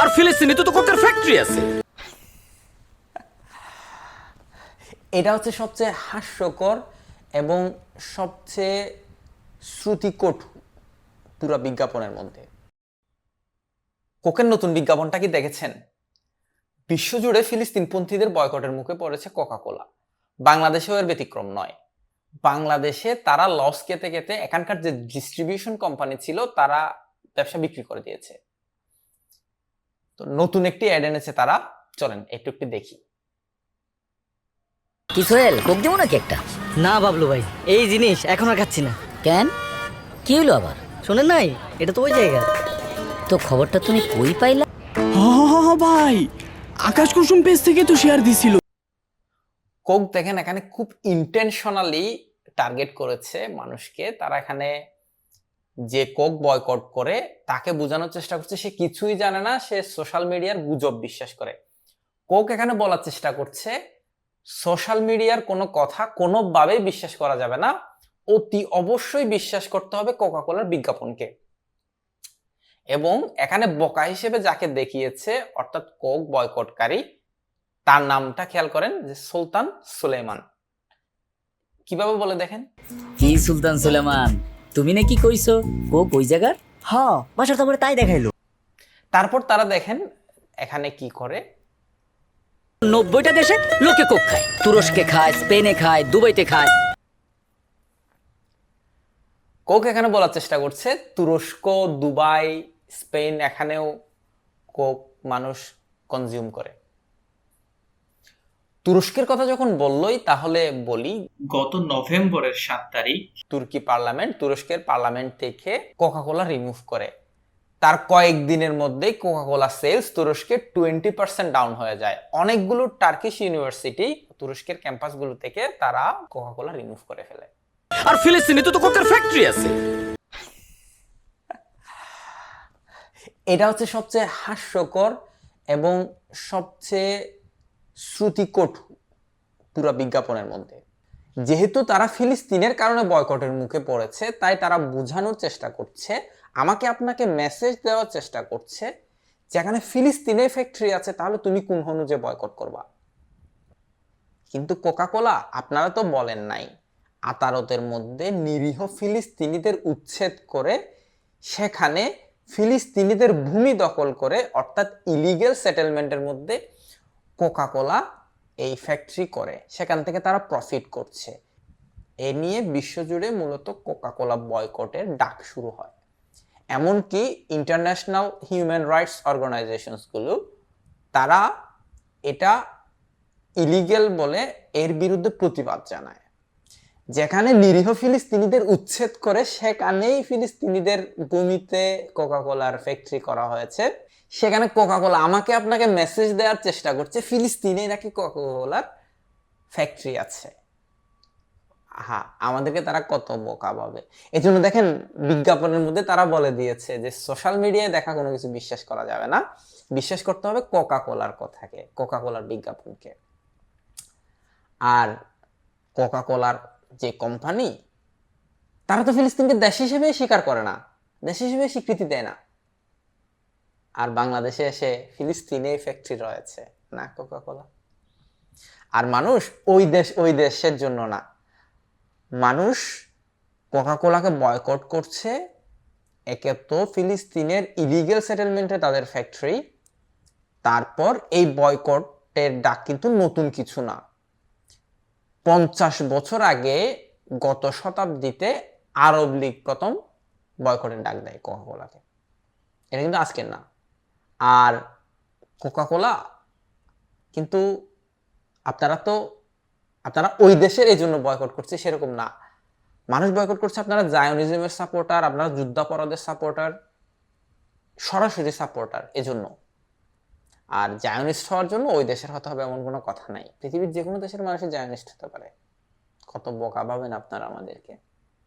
আর ফিলিস্তিনে তো কোকের ফ্যাক্টরি আছে। এটা হচ্ছে সবচেয়ে হাস্যকর এবং সবচেয়ে শ্রুতিকটু পুরো বিজ্ঞাপনের মধ্যে। কোকের নতুন বিজ্ঞাপনটা কি দেখেছেন? বিশ্বজুড়ে ফিলিস্তিনপন্থীদের বয়কটের মুখে পড়েছে কোকা কোলা বাংলাদেশেও এর ব্যতিক্রম নয়। বাংলাদেশে তারা লস কেতে কেতে এখানকার যে ডিস্ট্রিবিউশন কোম্পানি ছিল, তারা ব্যবসা বিক্রি করে দিয়েছে। তো নতুন একটি অ্যাড এনেছে তারা। চলেন একটু একটু দেখি। কি সোহেল কোক দেবো নাকি একটা? না বাবলু ভাই এই জিনিস এখন আর খাচ্ছি না। কেন? কি হলো আবার? শোনেন নাই এটা তো ওই জায়গা। তো খবরটা তুমি কই পাইলা? হ হ হ হ ভাই আকাশ কুসুম পেজ থেকে তো শেয়ার দিছিল। কোক দেখেন এখানে খুব ইন্টেনশনালি টার্গেট করেছে মানুষকে। তারা এখানে যে কোক বয়কট করে, তাকে বোঝানোর চেষ্টা করছে, সে কিছুই জানে না, সে সোশ্যাল মিডিয়ার গুজব বিশ্বাস করে। কোক এখানে বলার চেষ্টা করছে সোশ্যাল মিডিয়ার কোনো কথা কোনোভাবেই বিশ্বাস করা যাবে না, অতি অবশ্যই বিশ্বাস করতে হবে কোকা কোলার বিজ্ঞাপনকে। এবং এখানে বোকা হিসেবে যাকে দেখিয়েছে, অর্থাৎ কোক বয়কটকারী তার নামটা খেয়াল করেন যে সুলতান সুলেমান। কীভাবে বলে দেখেন? কি সুলতান সুলেমান? তুমি নাকি কইছো? কোক ওই জায়গার? হ বাসার তো তাই দেখাইলো। তারপর তারা দেখেন এখানে কি করে। নব্বইটা দেশে লোকে কোক খায়। তুরস্কে খায় স্পেনে খায় দুবাইতে খায়। কোক এখানে বলার চেষ্টা করছে। তুরস্ক দুবাই স্পেন এখানেও কোক মানুষ কনজিউম করে। তুরস্কের কথা যখন বললই তাহলে বলি গত নভেম্বরের সাত তারিখ তুর্কি পার্লামেন্ট তুরস্কের পার্লামেন্ট থেকে কোকা কোলা রিমুভ করে। তার কয়েকদিনের মধ্যেই কোকা কোলা সেলস তুরস্কে টোয়েন্টি পার্সেন্ট ডাউন হয়ে যায়। অনেকগুলো টার্কিশ ইউনিভার্সিটি তুরস্কের ক্যাম্পাসগুলো থেকে তারা কোকা কোলা রিমুভ করে ফেলে। আর ফিলিস্তিনে তো কোকের ফ্যাক্টরি আছে। এটা হচ্ছে সবচেয়ে হাস্যকর এবং সবচেয়ে শ্রুতিকটু পুরো বিজ্ঞাপনের মধ্যে। যেহেতু তারা ফিলিস্তিনের কারণে বয়কটের মুখে পড়েছে, তাই তারা বোঝানোর চেষ্টা করছে, আমাকে আপনাকে মেসেজ দেওয়ার চেষ্টা করছে যেখানে ফিলিস্তিনে ফ্যাক্টরি আছে, তাহলে তুমি কোন অনুযায়ী বয়কট করবা? কিন্তু কোকাকোলা, আপনারা তো বলেন নাই আতারতের মধ্যে নিরীহ ফিলিস্তিনিদের উচ্ছেদ করে সেখানে ফিলিস্তিনিদের ভূমি দখল করে, অর্থাৎ ইলিগেল সেটেলমেন্টের মধ্যে কোকা কোলা এই ফ্যাক্টরি করে। সেখান থেকে তারা প্রফিট করছে। এ নিয়ে বিশ্বজুড়ে মূলত কোকাকোলা বয়কটের ডাক শুরু হয়। এমনকি ইন্টারন্যাশনাল হিউম্যান রাইটস অর্গানাইজেশনসগুলো তারা এটা ইলিগেল বলে এর বিরুদ্ধে প্রতিবাদ জানায়। যেখানে নিরীহ ফিলিস্তিনিদের উচ্ছেদ করে, সেখানেই ফিলিস্তিনিদের ভূমিতে কোকা কোলার ফ্যাক্টরি করা হয়েছে। সেখানে কোকা কোলা আমাকে আপনাকে মেসেজ দেওয়ার চেষ্টা করছে, ফিলিস্তিনে নাকি কোকা কোলার ফ্যাক্টরি আছে। হ্যাঁ আমাদেরকে তারা কত বোকা পাবে এই জন্য দেখেন, বিজ্ঞাপনের মধ্যে তারা বলে দিয়েছে যে সোশ্যাল মিডিয়ায় দেখা কোনো কিছু বিশ্বাস করা যাবে না। বিশ্বাস করতে হবে কোকা কোলার কথাকে কোকা কোলার বিজ্ঞাপনকে। আর কোকা কোলার যে কোম্পানি, তারা তো ফিলিস্তিনকে দেশ হিসেবে স্বীকার করে না। দেশ হিসেবে স্বীকৃতি দেয় না। আর বাংলাদেশে এসে ফিলিস্তিনে ফ্যাক্টরি রয়েছে, না কোকা কোলা আর মানুষ ওই দেশ, ওই দেশের জন্য না। মানুষ কোকা কোলাকে বয়কট করছে, একে তো ফিলিস্তিনের ইলিগেল সেটেলমেন্টে তাদের ফ্যাক্টরি তারপর এই বয়কটের ডাক কিন্তু নতুন কিছু না। পঞ্চাশ বছর আগে গত শতাব্দীতে আরব লীগ প্রথম বয়কটের ডাক দেয় কোকা কোলাকে এটা কিন্তু আজকের না। আর কোকাকোলা কিন্তু আপনারা তো, আপনারা ওই দেশের এই জন্য বয়কট করছে সেরকম না। মানুষ বয়কট করছে আপনারা জায়নিজমের সাপোর্টার আপনারা যুদ্ধাপরাধের সাপোর্টার সরাসরি সাপোর্টার এজন্য। আর জায়নিস্ট হওয়ার জন্য ওই দেশের হতে হবে এমন কোনো কথা নাই। পৃথিবীর যে কোনো দেশের মানুষের জায়নিস্ট হতে পারে। কত বোকা ভাবেন আপনারা আমাদেরকে।